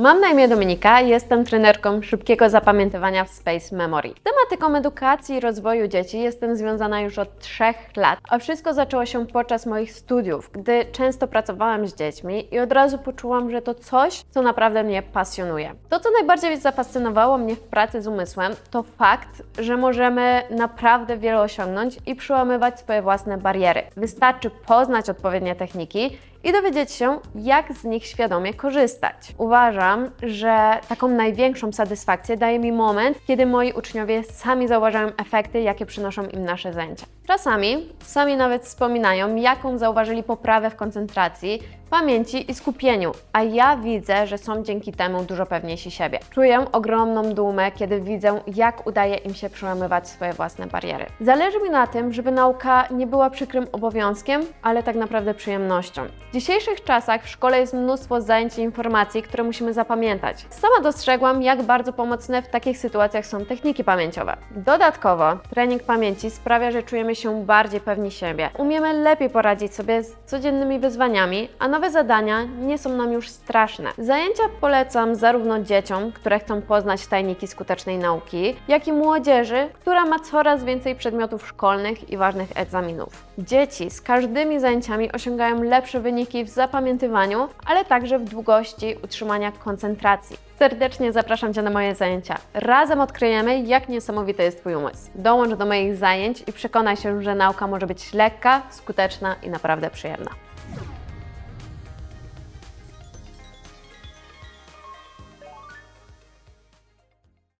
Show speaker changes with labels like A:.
A: Mam na imię Dominika, jestem trenerką szybkiego zapamiętywania w Space Memory. Tematyką edukacji i rozwoju dzieci jestem związana już od trzech lat, a wszystko zaczęło się podczas moich studiów, gdy często pracowałam z dziećmi i od razu poczułam, że to coś, co naprawdę mnie pasjonuje. To, co najbardziej zafascynowało mnie w pracy z umysłem, to fakt, że możemy naprawdę wiele osiągnąć i przełamywać swoje własne bariery. Wystarczy poznać odpowiednie techniki i dowiedzieć się, jak z nich świadomie korzystać. Uważam, że taką największą satysfakcję daje mi moment, kiedy moi uczniowie sami zauważają efekty, jakie przynoszą im nasze zajęcia. Czasami sami nawet wspominają, jaką zauważyli poprawę w koncentracji, pamięci i skupieniu, a ja widzę, że są dzięki temu dużo pewniejsi siebie. Czuję ogromną dumę, kiedy widzę, jak udaje im się przełamywać swoje własne bariery. Zależy mi na tym, żeby nauka nie była przykrym obowiązkiem, ale tak naprawdę przyjemnością. W dzisiejszych czasach w szkole jest mnóstwo zajęć i informacji, które musimy zapamiętać. Sama dostrzegłam, jak bardzo pomocne w takich sytuacjach są techniki pamięciowe. Dodatkowo, trening pamięci sprawia, że czujemy się bardziej pewni siebie. Umiemy lepiej poradzić sobie z codziennymi wyzwaniami, a nowe zadania nie są nam już straszne. Zajęcia polecam zarówno dzieciom, które chcą poznać tajniki skutecznej nauki, jak i młodzieży, która ma coraz więcej przedmiotów szkolnych i ważnych egzaminów. Dzieci z każdymi zajęciami osiągają lepsze wyniki w zapamiętywaniu, ale także w długości utrzymania koncentracji. Serdecznie zapraszam Cię na moje zajęcia. Razem odkryjemy, jak niesamowity jest Twój umysł. Dołącz do moich zajęć i przekonaj się, że nauka może być lekka, skuteczna i naprawdę przyjemna.